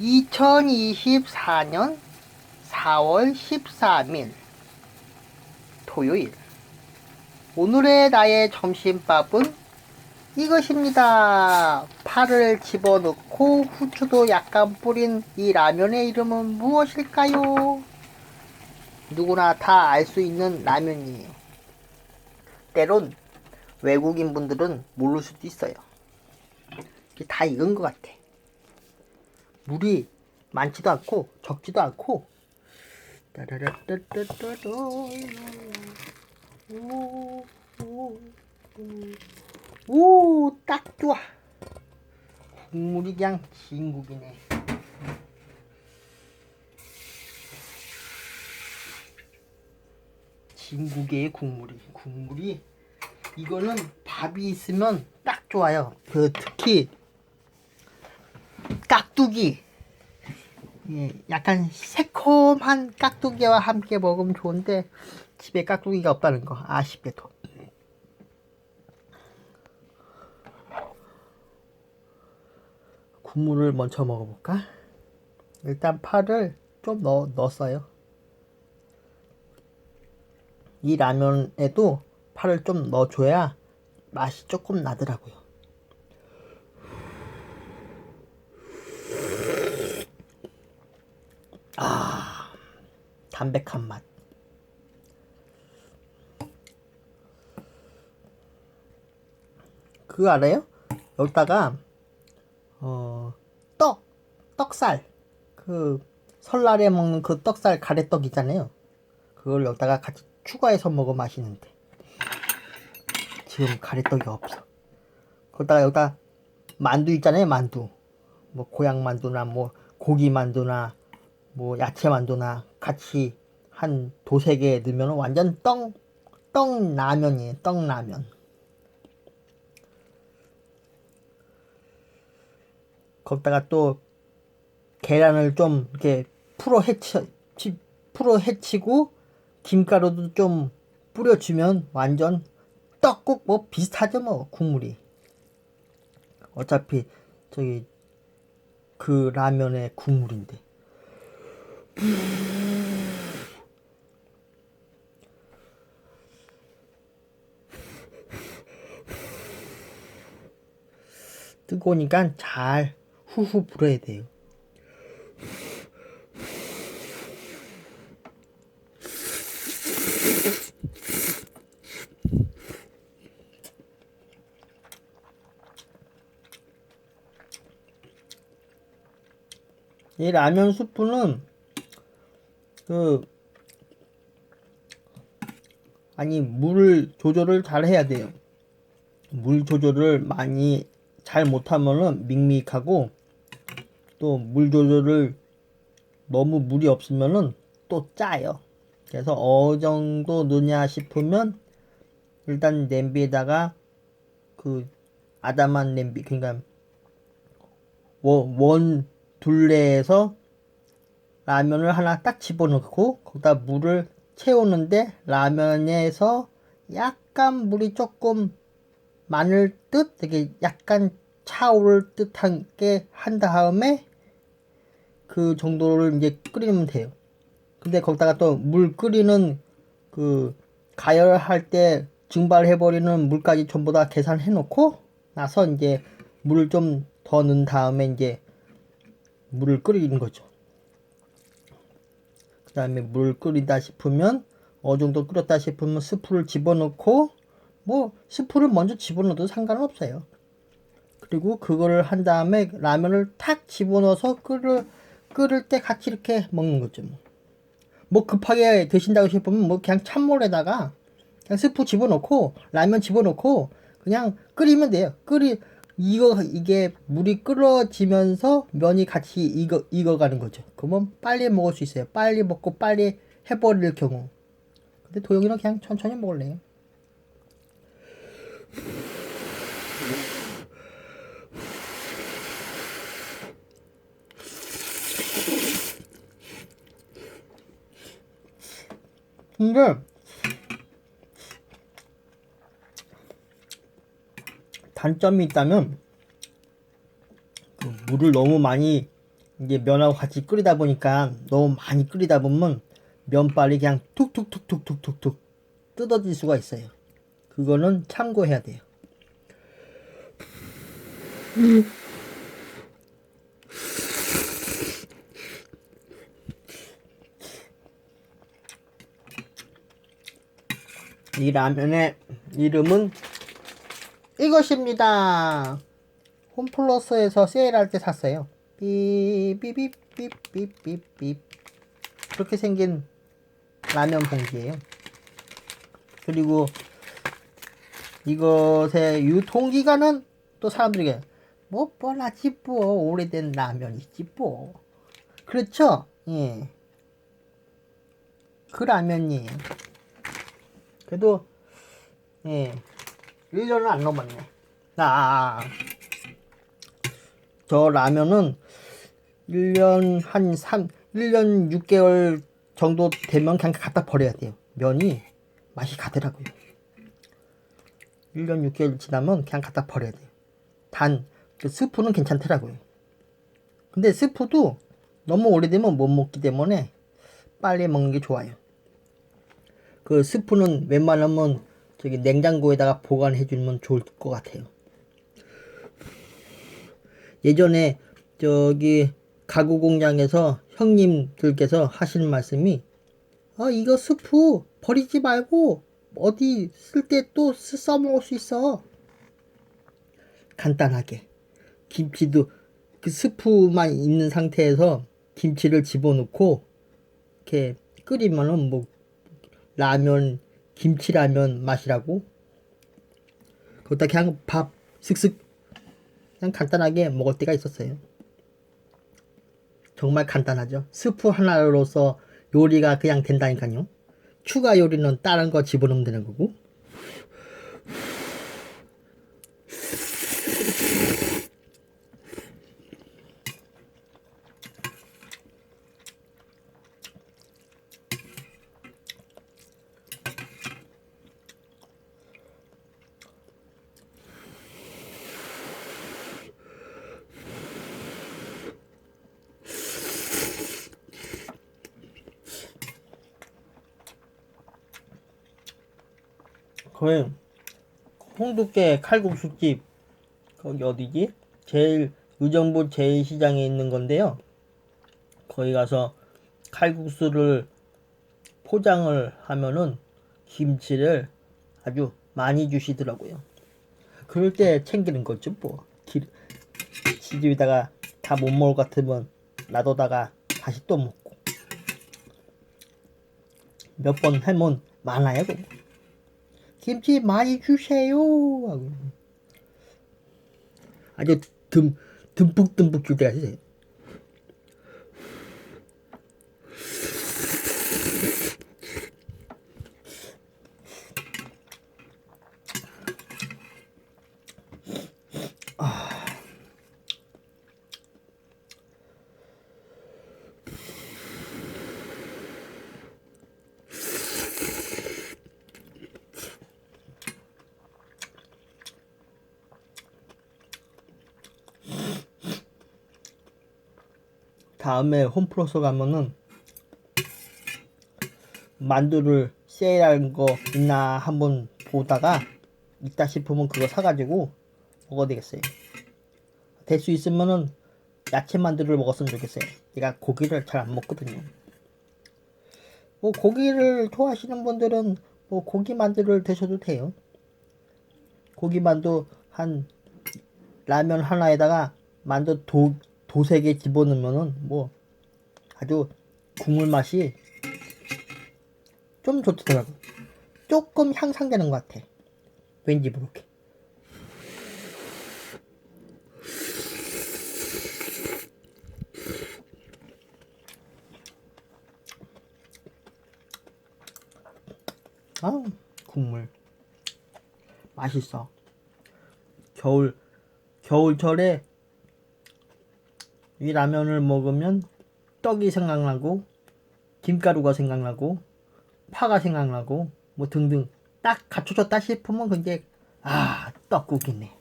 2024년 4월 13일 토요일 오늘의 나의 점심밥은 이것입니다. 파를 집어넣고 후추도 약간 뿌린 이 라면의 이름은 무엇일까요? 누구나 다 알 수 있는 라면이에요. 때론 외국인 분들은 모를 수도 있어요. 다 익은 것 같아. 물이 많지도 않고 적지도 않고 따라라따따따따. 오, 오, 오. 오, 딱 좋아. 국물이 그냥 진국이네. 진국의 국물이 국물이 이거는 밥이 있으면 딱 좋아요. 그 특히 깍두기. 예, 약간 새콤한 깍두기와 함께 먹으면 좋은데 집에 깍두기가 없다는 거 아쉽게도. 국물을 먼저 먹어볼까? 일단 파를 좀 넣, 넣었어요. 이 라면에도 파를 좀 넣어줘야 맛이 조금 나더라고요 아, 담백한 맛. 그거 알아요? 여기다가 어, 떡, 떡살, 그 설날에 먹는 그 떡살 가래떡 있잖아요. 그걸 여기다가 같이 추가해서 먹으면 맛있는데 지금 가래떡이 없어. 거기다가 여기다 만두 있잖아요, 만두. 뭐 고향 만두나 뭐 고기 만두나 뭐 야채 만두나 같이 한 도세 개 넣으면 완전 떡, 떡 라면이에요. 떡 라면. 거기다가 또 계란을 좀 이렇게 풀어 헤쳐, 치- 풀어 헤치고 김가루도 좀 뿌려주면 완전 떡국 뭐 비슷하죠 뭐 국물이. 어차피 저기 그 라면의 국물인데. 뜨거우니까 잘 후후 불어야 돼요. 이 라면 수프는 그 아니 물 조절을 잘 해야 돼요. 물 조절을 많이 잘 못하면은 밍밍하고 또 물 조절을 너무 물이 없으면은 또 짜요. 그래서 어느 정도 넣냐 싶으면 일단 냄비에다가 그 아담한 냄비 그러니까 원, 원 둘레에서 라면을 하나 딱 집어넣고 거기다 물을 채우는데 라면에서 약간 물이 조금 많을 듯 되게 약간 차오를 듯한 게 한 다음에 그 정도를 이제 끓이면 돼요. 근데 거기다가 또 물 끓이는 그 가열할 때 증발해버리는 물까지 전부 다 계산해 놓고 나서 이제 물을 좀 더 넣은 다음에 이제 물을 끓이는 거죠. 그 다음에 물 끓이다 싶으면 어느 정도 끓였다 싶으면 스프를 집어넣고 뭐 스프를 먼저 집어넣어도 상관없어요. 그리고 그거를 한 다음에 라면을 탁 집어넣어서 끓을 끓을 때 같이 이렇게 먹는 거죠. 뭐, 뭐 급하게 드신다고 싶으면 뭐 그냥 찬물에다가 그냥 스프 집어넣고 라면 집어넣고 그냥 끓이면 돼요. 끓이 이거 이게 물이 끓어지면서 면이 같이 익어 익어가는 거죠. 그러면 빨리 먹을 수 있어요. 빨리 먹고 빨리 해버릴 경우. 근데 도영이는 그냥 천천히 먹을래요. 근데 단점이 있다면 그 물을 너무 많이 이제 면하고 같이 끓이다 보니까 너무 많이 끓이다 보면 면발이 그냥 툭툭툭툭툭툭툭 뜯어질 수가 있어요. 그거는 참고해야 돼요. 이 라면의 이름은 이것입니다. 홈플러스에서 세일할 때 샀어요. 삐삐삐삐삐삐삐 그렇게 생긴 라면 봉지예요. 그리고 이것의 유통기간은 또 사람들에게 뭐 뻔하지 뭐 오래된 라면이지 뭐 그렇죠? 예. 그 라면이에요. 그래도 예 1년은 안 넘었네. 아, 저 라면은 1년 한 3, 1년 6개월 정도 되면 그냥 갖다 버려야 돼요. 면이 맛이 가더라고요. 1년 6개월 지나면 그냥 갖다 버려야 돼요. 단, 그 스프는 괜찮더라고요. 근데 스프도 너무 오래되면 못 먹기 때문에 빨리 먹는 게 좋아요. 그 스프는 웬만하면 저기 냉장고에다가 보관해 주면 좋을 것 같아요. 예전에 저기 가구 공장에서 형님들께서 하시는 말씀이 아 이거 스프 버리지 말고 어디 쓸 때 또 써먹을 수 있어. 간단하게 김치도 그 스프만 있는 상태에서 김치를 집어넣고 이렇게 끓이면은 뭐 라면 김치라면 맛이라고 거기다 그냥 밥 슥슥 그냥 간단하게 먹을 때가 있었어요. 정말 간단하죠. 스프 하나로서 요리가 그냥 된다니까요. 추가 요리는 다른 거 집어넣으면 되는 거고. 거의 홍두깨 칼국수집 거기 어디지? 제일 의정부 제일시장에 있는 건데요. 거기 가서 칼국수를 포장을 하면은 김치를 아주 많이 주시더라고요. 그럴 때 챙기는 거죠, 뭐. 기, 시집에다가 다 못 먹을 것 같으면 놔둬다가 다시 또 먹고. 몇번 하면 많아요, 그거. 김치 많이 주세요. 하고. 아주 듬, 듬뿍 듬뿍 줄 때가 있어요. 다음에 홈플러스 가면은 만두를 세일한 거 있나 한번 보다가 있다 싶으면 그거 사가지고 먹어야 되겠어요. 될 수 있으면은 야채 만두를 먹었으면 좋겠어요. 제가 고기를 잘 안 먹거든요. 뭐 고기를 좋아하시는 분들은 뭐 고기 만두를 드셔도 돼요. 고기 만두 한 라면 하나에다가 만두 도, 개 집어넣으면은 뭐 아주 국물 맛이 좀 좋더라고. 조금 향상되는 것 같아. 왠지 모르게. 아, 국물 맛있어. 겨울 겨울철에 이 라면을 먹으면 떡이 생각나고 김가루가 생각나고 파가 생각나고 뭐 등등 딱 갖춰졌다 싶으면 그게 아 떡국이네